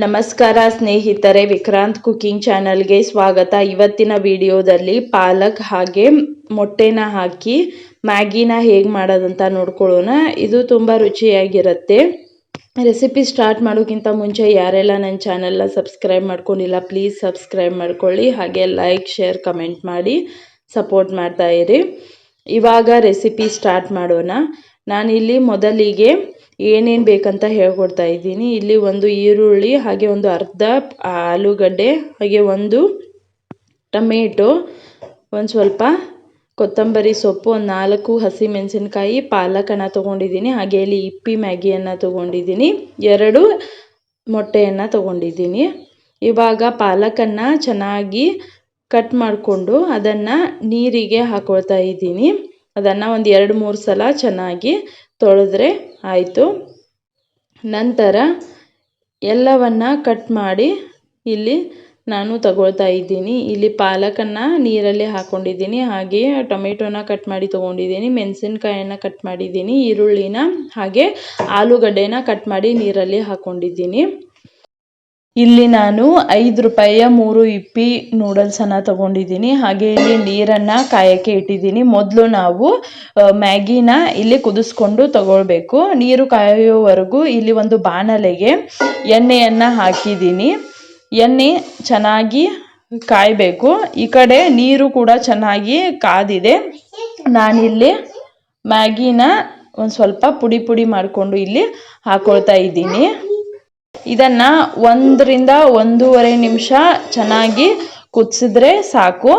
ನಮಸ್ಕಾರ ಸ್ನೇಹಿತರೆ, ವಿಕ್ರಾಂತ್ ಕುಕಿಂಗ್ ಚಾನಲ್ಗೆ ಸ್ವಾಗತ. ಇವತ್ತಿನ ವಿಡಿಯೋದಲ್ಲಿ ಪಾಲಕ್ ಹಾಗೆ ಮೊಟ್ಟೆನ ಹಾಕಿ, ಮ್ಯಾಗಿನ ಹೇಗೆ ಮಾಡೋದಂತ ನೋಡ್ಕೊಳ್ಳೋಣ. ಇದು ತುಂಬ ರುಚಿಯಾಗಿರುತ್ತೆ. ರೆಸಿಪಿ ಸ್ಟಾರ್ಟ್ ಮಾಡೋಕ್ಕಿಂತ ಮುಂಚೆ ಯಾರೆಲ್ಲ ನನ್ನ ಚಾನಲ್ನ ಸಬ್ಸ್ಕ್ರೈಬ್ ಮಾಡ್ಕೊಂಡಿಲ್ಲ, ಪ್ಲೀಸ್ ಸಬ್ಸ್ಕ್ರೈಬ್ ಮಾಡ್ಕೊಳ್ಳಿ. ಹಾಗೆ ಲೈಕ್, ಶೇರ್, ಕಮೆಂಟ್ ಮಾಡಿ ಸಪೋರ್ಟ್ ಮಾಡ್ತಾ ಇರಿ. ಇವಾಗ ರೆಸಿಪಿ ಸ್ಟಾರ್ಟ್ ಮಾಡೋಣ. ನಾನಿಲ್ಲಿ ಮೊದಲಿಗೆ ಏನೇನು ಬೇಕಂತ ಹೇಳ್ಕೊಡ್ತಾ ಇದ್ದೀನಿ. ಇಲ್ಲಿ ಒಂದು ಈರುಳ್ಳಿ, ಹಾಗೆ ಒಂದು ಅರ್ಧ ಆಲೂಗಡ್ಡೆ, ಹಾಗೆ ಒಂದು ಟೊಮೇಟೊ, ಒಂದು ಸ್ವಲ್ಪ ಕೊತ್ತಂಬರಿ ಸೊಪ್ಪು, ಒಂದು ನಾಲ್ಕು ಹಸಿಮೆಣಸಿನ್ಕಾಯಿ, ಪಾಲಕನ್ನು ತೊಗೊಂಡಿದ್ದೀನಿ, ಹಾಗೆ ಇಲ್ಲಿ ಇಪ್ಪಿ ಮ್ಯಾಗಿಯನ್ನು ತೊಗೊಂಡಿದ್ದೀನಿ, ಎರಡು ಮೊಟ್ಟೆಯನ್ನು ತೊಗೊಂಡಿದ್ದೀನಿ. ಇವಾಗ ಪಾಲಕನ್ನು ಚೆನ್ನಾಗಿ ಕಟ್ ಮಾಡಿಕೊಂಡು ಅದನ್ನು ನೀರಿಗೆ ಹಾಕೊಳ್ತಾ ಇದ್ದೀನಿ. ಅದನ್ನು ಒಂದು ಎರಡು, ಮೂರು ಸಲ ಚೆನ್ನಾಗಿ ತೊಳೆದ್ರೆ ಆಯಿತು. ನಂತರ ಎಲ್ಲವನ್ನು ಕಟ್ ಮಾಡಿ ಇಲ್ಲಿ ನಾನು ತಗೊಳ್ತಾ ಇದ್ದೀನಿ. ಇಲ್ಲಿ ಪಾಲಕನ್ನು ನೀರಲ್ಲಿ ಹಾಕ್ಕೊಂಡಿದ್ದೀನಿ ಹಾಗೆಯೇ ಟೊಮೆಟೊನ ಕಟ್ ಮಾಡಿ ತೊಗೊಂಡಿದ್ದೀನಿ. ಮೆಣಸಿನ್ಕಾಯನ್ನು ಕಟ್ ಮಾಡಿದ್ದೀನಿ. ಈರುಳ್ಳಿನ ಹಾಗೆ ಆಲೂಗಡ್ಡೆನ ಕಟ್ ಮಾಡಿ ನೀರಲ್ಲಿ ಹಾಕ್ಕೊಂಡಿದ್ದೀನಿ ಇಲ್ಲಿ ನಾನು ಐದು ರೂಪಾಯಿಯ ಮೂರು ಇಪ್ಪಿ ನೂಡಲ್ಸನ್ನು ತಗೊಂಡಿದ್ದೀನಿ. ಹಾಗೆ ಇಲ್ಲಿ ನೀರನ್ನು ಕಾಯೋಕ್ಕೆ ಇಟ್ಟಿದ್ದೀನಿ. ಮೊದಲು ನಾವು ಮ್ಯಾಗಿನ ಇಲ್ಲಿ ಕುದಿಸ್ಕೊಂಡು ತಗೊಳ್ಬೇಕು. ನೀರು ಕಾಯೋವರೆಗೂ ಇಲ್ಲಿ ಒಂದು ಬಾಣಲೆಗೆ ಎಣ್ಣೆಯನ್ನು ಹಾಕಿದ್ದೀನಿ. ಎಣ್ಣೆ ಚೆನ್ನಾಗಿ ಕಾಯಬೇಕು. ಈ ಕಡೆ ನೀರು ಕೂಡ ಚೆನ್ನಾಗಿ ಕಾದಿದೆ. ನಾನಿಲ್ಲಿ ಮ್ಯಾಗಿನ ಒಂದು ಸ್ವಲ್ಪ ಪುಡಿ ಪುಡಿ ಮಾಡಿಕೊಂಡು ಇಲ್ಲಿ ಹಾಕೊಳ್ತಾ ಇದ್ದೀನಿ. ಇದನ್ನು ಒಂದರಿಂದ ಒಂದೂವರೆ ನಿಮಿಷ ಚೆನ್ನಾಗಿ ಕುದಿಸಿದ್ರೆ ಸಾಕು.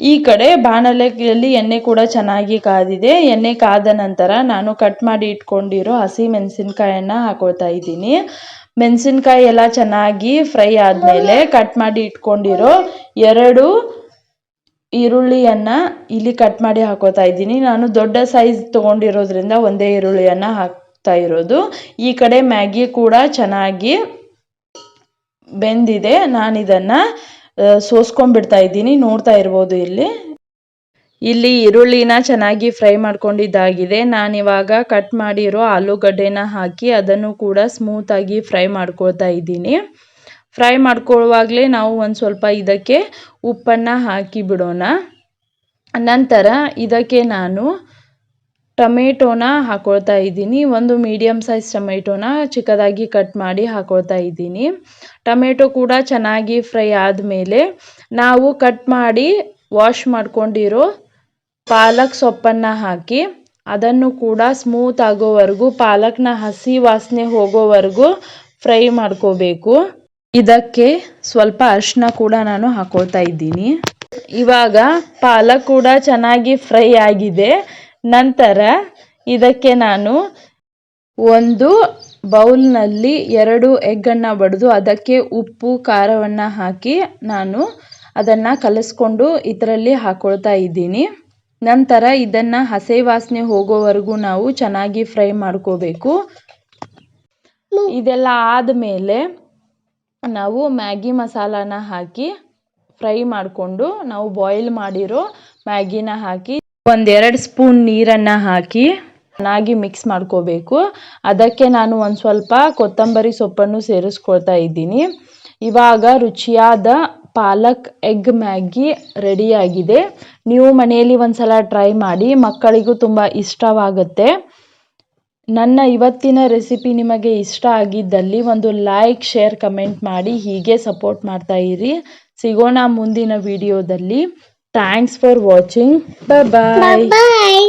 ಈ ಕಡೆ ಬಾಣಲೆಯಲ್ಲಿ ಎಣ್ಣೆ ಕೂಡ ಚೆನ್ನಾಗಿ ಕಾದಿದೆ. ಎಣ್ಣೆ ಕಾದ ನಂತರ ನಾನು ಕಟ್ ಮಾಡಿ ಇಟ್ಕೊಂಡಿರೋ ಹಸಿ ಮೆಣಸಿನ್ಕಾಯನ್ನು ಹಾಕೊಳ್ತಾ ಇದ್ದೀನಿ. ಮೆಣಸಿನ್ಕಾಯಿ ಎಲ್ಲ ಚೆನ್ನಾಗಿ ಫ್ರೈ ಆದಮೇಲೆ ಕಟ್ ಮಾಡಿ ಇಟ್ಕೊಂಡಿರೋ ಎರಡು ಈರುಳ್ಳಿಯನ್ನು ಇಲ್ಲಿ ಕಟ್ ಮಾಡಿ ಹಾಕೋತಾ ಇದ್ದೀನಿ. ನಾನು ದೊಡ್ಡ ಸೈಜ್ ತೊಗೊಂಡಿರೋದ್ರಿಂದ ಒಂದೇ ಈರುಳ್ಳಿಯನ್ನು ಹಾಕ್ತಾ ಇರೋದು. ಈ ಕಡೆ ಮ್ಯಾಗಿ ಕೂಡ ಚೆನ್ನಾಗಿ ಬೆಂದಿದೆ. ನಾನು ಇದನ್ನು ಸೋಸ್ಕೊಂಡ್ಬಿಡ್ತಾ ಇದ್ದೀನಿ. ನೋಡ್ತಾ ಇರ್ಬೋದು ಇಲ್ಲಿ. ಇಲ್ಲಿ ಈರುಳ್ಳಿನ ಚೆನ್ನಾಗಿ ಫ್ರೈ ಮಾಡ್ಕೊಂಡಿದ್ದಾಗಿದೆ. ನಾನಿವಾಗ ಕಟ್ ಮಾಡಿರೋ ಆಲೂಗಡ್ಡೆನ ಹಾಕಿ ಅದನ್ನು ಕೂಡ ಸ್ಮೂತಾಗಿ ಫ್ರೈ ಮಾಡ್ಕೊಳ್ತಾ ಇದ್ದೀನಿ. ಫ್ರೈ ಮಾಡ್ಕೊಳ್ಳುವಾಗಲೇ ನಾವು ಒಂದು ಸ್ವಲ್ಪ ಇದಕ್ಕೆ ಉಪ್ಪನ್ನು ಹಾಕಿ ಬಿಡೋಣ ನಂತರ ಇದಕ್ಕೆ ನಾನು ಟೊಮೆಟೊನ ಹಾಕೊಳ್ತಾ ಇದ್ದೀನಿ. ಒಂದು ಮೀಡಿಯಮ್ ಸೈಜ್ ಟೊಮೆಟೊನ ಚಿಕ್ಕದಾಗಿ ಕಟ್ ಮಾಡಿ ಹಾಕೊಳ್ತಾ ಇದ್ದೀನಿ. ಟೊಮೆಟೊ ಕೂಡ ಚೆನ್ನಾಗಿ ಫ್ರೈ ಆದಮೇಲೆ ನಾವು ಕಟ್ ಮಾಡಿ ವಾಶ್ ಮಾಡ್ಕೊಂಡಿರೋ ಪಾಲಕ್ ಸೊಪ್ಪನ್ನು ಹಾಕಿ ಅದನ್ನು ಕೂಡ ಸ್ಮೂತ್ ಆಗೋವರೆಗೂ, ಪಾಲಕ್ನ ಹಸಿ ವಾಸನೆ ಹೋಗೋವರೆಗೂ ಫ್ರೈ ಮಾಡ್ಕೋಬೇಕು. ಇದಕ್ಕೆ ಸ್ವಲ್ಪ ಅರಿಶಿನ ಕೂಡ ನಾನು ಹಾಕೊಳ್ತಾ ಇದ್ದೀನಿ. ಇವಾಗ ಪಾಲಕ್ ಕೂಡ ಚೆನ್ನಾಗಿ ಫ್ರೈ ಆಗಿದೆ. ನಂತರ ಇದಕ್ಕೆ ನಾನು ಒಂದು ಬೌಲ್ನಲ್ಲಿ ಎರಡು ಎಗ್ಗನ್ನು ಬಡಿದು ಅದಕ್ಕೆ ಉಪ್ಪು, ಖಾರವನ್ನು ಹಾಕಿ ನಾನು ಅದನ್ನು ಕಲಸ್ಕೊಂಡು ಇದರಲ್ಲಿ ಹಾಕೊಳ್ತಾ ಇದ್ದೀನಿ. ನಂತರ ಇದನ್ನು ಹಸೆ ವಾಸನೆ ಹೋಗೋವರೆಗೂ ನಾವು ಚೆನ್ನಾಗಿ ಫ್ರೈ ಮಾಡ್ಕೋಬೇಕು. ಇದೆಲ್ಲ ಆದಮೇಲೆ ನಾವು ಮ್ಯಾಗಿ ಮಸಾಲಾನ ಹಾಕಿ ಫ್ರೈ ಮಾಡಿಕೊಂಡು ನಾವು ಬಾಯ್ಲ್ ಮಾಡಿರೋ ಮ್ಯಾಗಿನ ಹಾಕಿ ಒಂದೆರಡು ಸ್ಪೂನ್ ನೀರನ್ನು ಹಾಕಿ ಚೆನ್ನಾಗಿ ಮಿಕ್ಸ್ ಮಾಡ್ಕೋಬೇಕು. ಅದಕ್ಕೆ ನಾನು ಒಂದು ಸ್ವಲ್ಪ ಕೊತ್ತಂಬರಿ ಸೊಪ್ಪನ್ನು ಸೇರಿಸ್ಕೊಳ್ತಾ ಇದ್ದೀನಿ. ಇವಾಗ ರುಚಿಯಾದ ಪಾಲಕ್, ಎಗ್ ಮ್ಯಾಗಿ ರೆಡಿಯಾಗಿದೆ ನೀವು ಮನೆಯಲ್ಲಿ ಒಂದ್ಸಲ ಟ್ರೈ ಮಾಡಿ, ಮಕ್ಕಳಿಗೂ ತುಂಬ ಇಷ್ಟವಾಗುತ್ತೆ. ನನ್ನ ಇವತ್ತಿನ ರೆಸಿಪಿ ನಿಮಗೆ ಇಷ್ಟ ಆಗಿದ್ದಲ್ಲಿ ಒಂದು ಲೈಕ್, ಶೇರ್, ಕಮೆಂಟ್ ಮಾಡಿ ಹೀಗೆ ಸಪೋರ್ಟ್ ಮಾಡ್ತಾ ಇರಿ. ಸಿಗೋಣ ಮುಂದಿನ ವಿಡಿಯೋದಲ್ಲಿ. Thanks for watching. Bye-bye. Bye-bye.